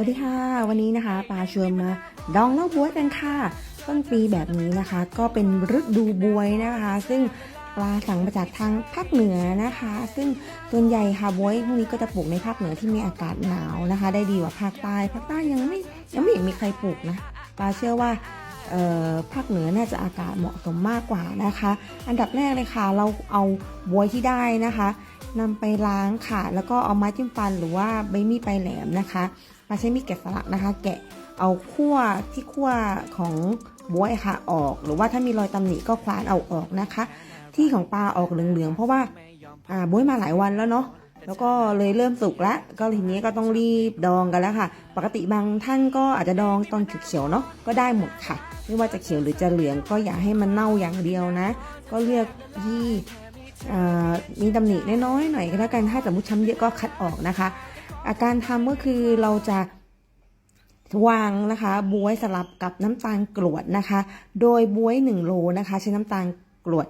สวัสดีค่ะ วันนี้นะคะปาชวนมาดองเล่าบวยกันค่ะ ต้นปีแบบนี้นะคะ ก็เป็นฤดูบวยนะคะ ซึ่งปลาสั่งมาจากทางภาคเหนือนะคะ ซึ่งส่วนใหญ่ค่ะบวยพวกนี้ก็จะปลูกในภาคเหนือที่มีอากาศหนาวนะคะ ได้ดีกว่าภาคใต้ภาคใต้ยังไม่ยังไม่เห็นมีใครปลูกนะปาเชื่อว่าภาคเหนือน่าจะอากาศเหมาะสมมากกว่านะคะ อันดับแรกเลยค่ะ เราเอาบวยที่ได้นะคะนำไปล้างค่ะ แล้วก็เอาไม้จิ้มฟันหรือว่าใบมีดปลายแหลมนะคะ มาใช้มีดแกะสลักนะคะ แกะเอาขั้วที่ขั้วของบวยค่ะออก หรือว่าถ้ามีรอยตำหนิก็คว้านเอาออกนะคะ ที่ของปลาออกเหลืองๆเพราะว่าอ่าบวยมาหลายวันแล้วเนาะแล้วก็เลยเริ่มสุกแล้ว ก็ทีนี้ก็ต้องรีบดองกันแล้วค่ะ ปกติบางท่านก็อาจจะดองตอนเขียวๆเนาะก็ได้หมดค่ะ ไม่ว่าจะเขียวหรือจะเหลืองก็อย่าให้มันเน่าอย่างเดียวนะ ก็เลือกที่มีตำหนิน้อยๆหน่อยก็แล้วกันถ้าสมมติช้ำเยอะก็คัดออกนะคะ อาการทำก็คือเราจะวางนะคะบวยสลับกับน้ำตาลกรวดนะคะ โดยบวย1โลนะคะ ใช้น้ำตาลกรวด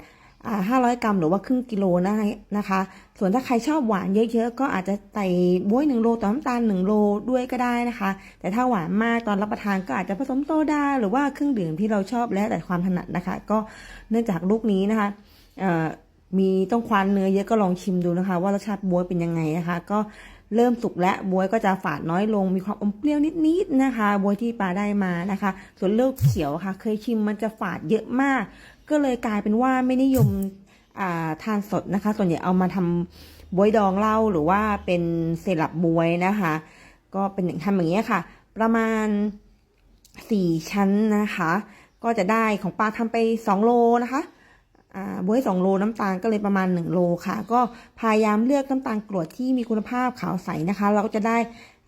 อ่า500 กรัมหรือว่าครึ่งกิโลนะคะ ส่วนถ้าใครชอบหวานเยอะๆ ก็อาจจะใส่บวย1โลต่อน้ำตาล 1 โลด้วยก็ได้นะคะ แต่ถ้าหวานมากตอนรับประทานก็อาจจะผสมโซดาหรือว่าเครื่องดื่มที่เราชอบแล้วแต่ความถนัดนะคะ ก็เนื่องจากลูกนี้นะคะมีต้องควานเนื้อเยอะก็ลองชิมดูนะคะ ว่ารสชาติบวยเป็นยังไงนะคะ ก็ เริ่มสุกและบวยก็จะฝาดน้อยลง มีความอมเปรี้ยวนิดๆนะคะบวยที่ปลาได้มานะคะ ส่วนเลือกเขียวค่ะ เคยชิมมันจะฝาดเยอะมาก ก็เลยกลายเป็นว่าไม่นิยมอ่าทานสดนะคะ ส่วนใหญ่เอามาทำบวยดองเหล้าหรือว่าเป็นเซรับบวยนะคะ ก็เป็นอย่างทำอย่างนี้ยค่ะ ประมาณสี่ชั้นนะคะ ก็จะได้ของปลาทำไป2โลนะคะ บ๊วย2โลน้ำตาลก็เลยประมาณ 1 โลค่ะ ก็พยายามเลือกน้ำตาลกรวดที่มีคุณภาพขาวใสนะคะ เราก็จะได้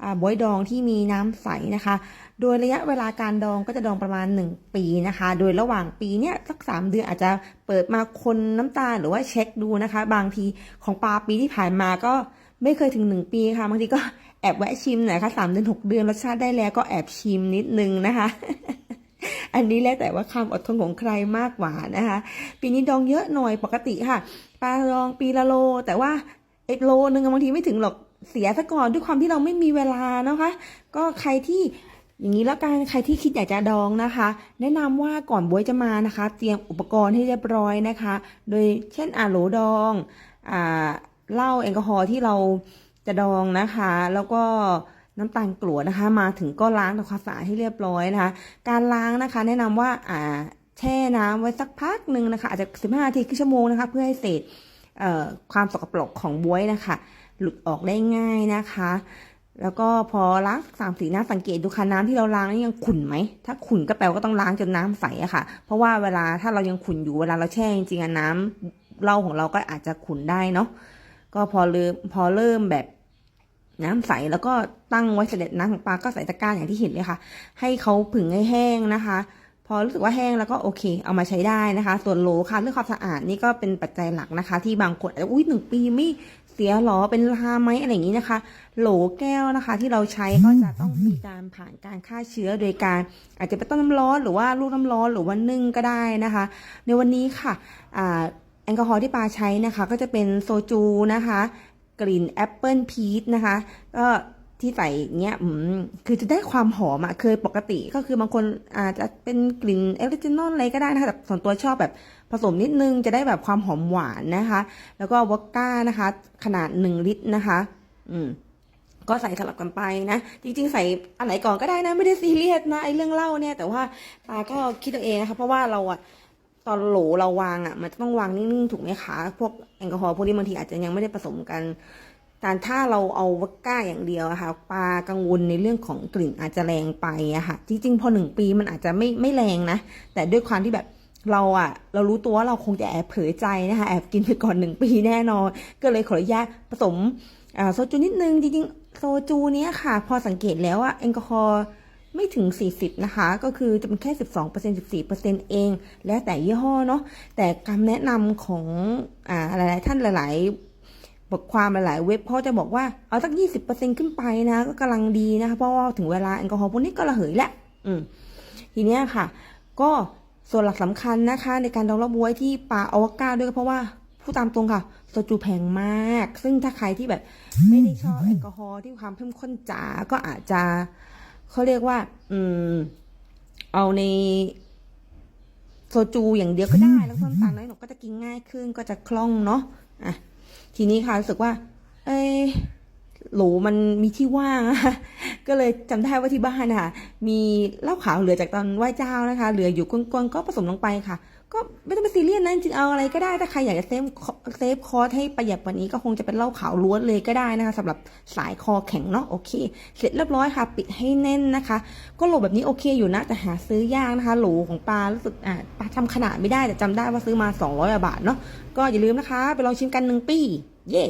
อ่าบวยดองที่มีน้ำใสนะคะ โดยระยะเวลาการดองก็จะดองประมาณ 1 ปีนะคะ โดยระหว่างปีเนี้ยสัก 3 เดือนอาจจะเปิดมาคนน้ำตาลหรือว่าเช็คดูนะคะ บางทีของปลาปีที่ผ่านมาก็ไม่เคยถึง 1 ปีค่ะ บางทีก็แอบแวะชิมหน่อยค่ะสามเดือนหกเดือนรสชาติได้แล้วก็แอบชิมนิดนึงนะคะ อันนี้แล้วแต่ว่าความอดทนของใครมากกว่านะคะ ปีนี้ดองเยอะหน่อยปกติค่ะ ปลาดองปีละโล แต่ว่าเอ็ดโลนึงบางทีไม่ถึงหรอกเสียซะก่อนด้วยความที่เราไม่มีเวลานะคะ ก็ใครที่อย่างนี้แล้วกันใครที่คิดอยากจะดองนะคะ แนะนำว่าก่อนบวยจะมานะคะ เตรียมอุปกรณ์ให้เรียบร้อยนะคะ โดยเช่นอาโหลดองอ่าเหล้าแอลกอฮอล์ที่เราจะดองนะคะ แล้วก็ น้ำตาลกรวนะคะ มาถึงก็ล้างทำความสะอาดให้เรียบร้อยนะคะ การล้างนะคะ แนะนำว่าอ่าแช่น้ำไว้สักพักหนึ่งนะคะ อาจจะ 15นาทีครึ่งชั่วโมงนะคะ เพื่อให้เศษความสกปรกของบวยนะคะ หลุดออกได้ง่ายนะคะ แล้วก็พอล้างสามสีน้ำสังเกตดูค่ะน้ำที่เราล้างนี่ยังขุ่นไหม ถ้าขุ่นก็แปลว่าก็ต้องล้างจนน้ำใสอะค่ะ เพราะว่าเวลาถ้าเรายังขุ่นอยู่เวลาเราแช่จริงๆน้ำเหล้าของเราก็อาจจะขุ่นได้เนาะก็พอเริ่มพอเริ่มแบบ น้ำใสแล้วก็ตั้งไว้เสด็จน้ำของปลาก็ใส่ตะกร้าอย่างที่เห็นเลยค่ะ ให้เขาผึ่งให้แห้งนะคะ พอรู้สึกว่าแห้งแล้วก็โอเค เอามาใช้ได้นะคะ ส่วนโหลค่ะเรื่องความสะอาดนี่ก็เป็นปัจจัยหลักนะคะ ที่บางคนอาจจะอุ้ยหนึ่งปีไม่เสียหรอเป็นลาไหมอะไรอย่างนี้นะคะ โหลแก้วนะคะ ที่เราใช้ก็จะต้องมีการผ่านการฆ่าเชื้อโดยการ อาจจะเป็นต้มน้ำร้อนหรือว่าลูกน้ำร้อนหรือว่านึ่งก็ได้นะคะ ในวันนี้ค่ะอ่าแอลกอฮอล์ที่ปลาใช้นะคะ ก็จะเป็นโซจูนะคะ กลิ่นแอปเปิลพีชนะคะ ก็ที่ใส่เงี้ยคือจะได้ความหอมอะเคยปกติก็คือบางคนอาจจะเป็นกลิ่นเอลิจินอลอะไรก็ได้นะคะแต่ส่วนตัวชอบแบบผสมนิดนึงจะได้แบบความหอมหวานนะคะ แล้วก็วอดก้านะคะ ขนาด1ลิตรนะคะ อืมก็ใส่สลับกันไปนะ จริงๆ ใส่อันไหนก่อนก็ได้นะ ไม่ได้ซีเรียสนะไอ้เรื่องเหล้าเนี่ย แต่ว่าตาก็คิดเอาเองนะคะ เพราะว่าเราอะ ตอนโหลเราวางอะมันจะต้องวางนิ่งๆถูกไหมคะพวกแอลกอฮอล์พวกนี้บางทีอาจจะยังไม่ได้ผสมกันการถ้าเราเอาวอดก้าอย่างเดียวอะค่ะปลากังวลในเรื่องของกลิ่นอาจจะแรงไปอะค่ะจริงๆพอหนึ่งปีมันอาจจะไม่ไม่แรงนะ แต่ด้วยความที่แบบเราอะเรารู้ตัวว่าเราคงจะแอบเผลอใจนะคะแอบกินไปก่อนหนึ่งปีแน่นอน ก็เลยขออนุญาตผสมโซจูนิดนึงจริงๆโซจูเนี้ยค่ะ พอสังเกตแล้วอะแอลกอฮอล์ ไม่ถึง 40 นะคะ ก็คือจะเป็นแค่ 12% 14%เอง แล้วแต่ยี่ห้อเนาะ แต่คำแนะนำของอ่าหลาย ๆ ท่านหลาย ๆ บทความหลาย ๆ เว็บเขาจะบอกว่าเอาสัก 20%ขึ้นไปนะ ก็กำลังดีนะคะ เพราะว่าถึงเวลาแอลกอฮอล์พวกนี้ก็ระเหยแหละอืม ทีเนี้ยค่ะ ก็ส่วนหลักสำคัญนะคะ ในการดองเหล้าบวยที่ปลาอวกาด้วยก็เพราะว่าผู้ตามตรงค่ะโซจูแพงมาก ซึ่งถ้าใครที่แบบไม่ได้ชอบแอลกอฮอล์ที่ความเข้มข้นจ๋าก็อาจจะ เขาเรียกว่า อืม เอาในโซจูอย่างเดียวก็ได้ แล้วก็น้ำตาลน้อยหนูก็จะกินง่ายขึ้นก็จะคล่องเนาะอะทีนี้ค่ะรู้สึกว่า เอ้ยโหลมันมีที่ว่างอะก็เลยจำได้ว่าที่บ้านนะคะมีเหล้าขาวเหลือจากตอนไหว้เจ้านะคะ เหลืออยู่ก้นๆก็ผสมลงไปค่ะ ก็ไม่ต้องไปซีเรียสนะจริงเอาอะไรก็ได้ถ้าใครอยากจะเซฟเซฟคอร์สให้ประหยัดกว่านี้ก็คงจะเป็นเหล้าขาวล้วนเลยก็ได้นะคะสำหรับสายคอแข็งเนาะโอเค เสร็จเรียบร้อยค่ะ ปิดให้แน่นนะคะ ก็โหลแบบนี้โอเคอยู่นะแต่หาซื้อยากนะคะโหลของปลารู้สึกอะปลาทำขนาดไม่ได้แต่จำได้ว่าซื้อมา 200บาทเนาะก็อย่าลืมนะคะ ไปลองชิมกันหนึ่งปี เย้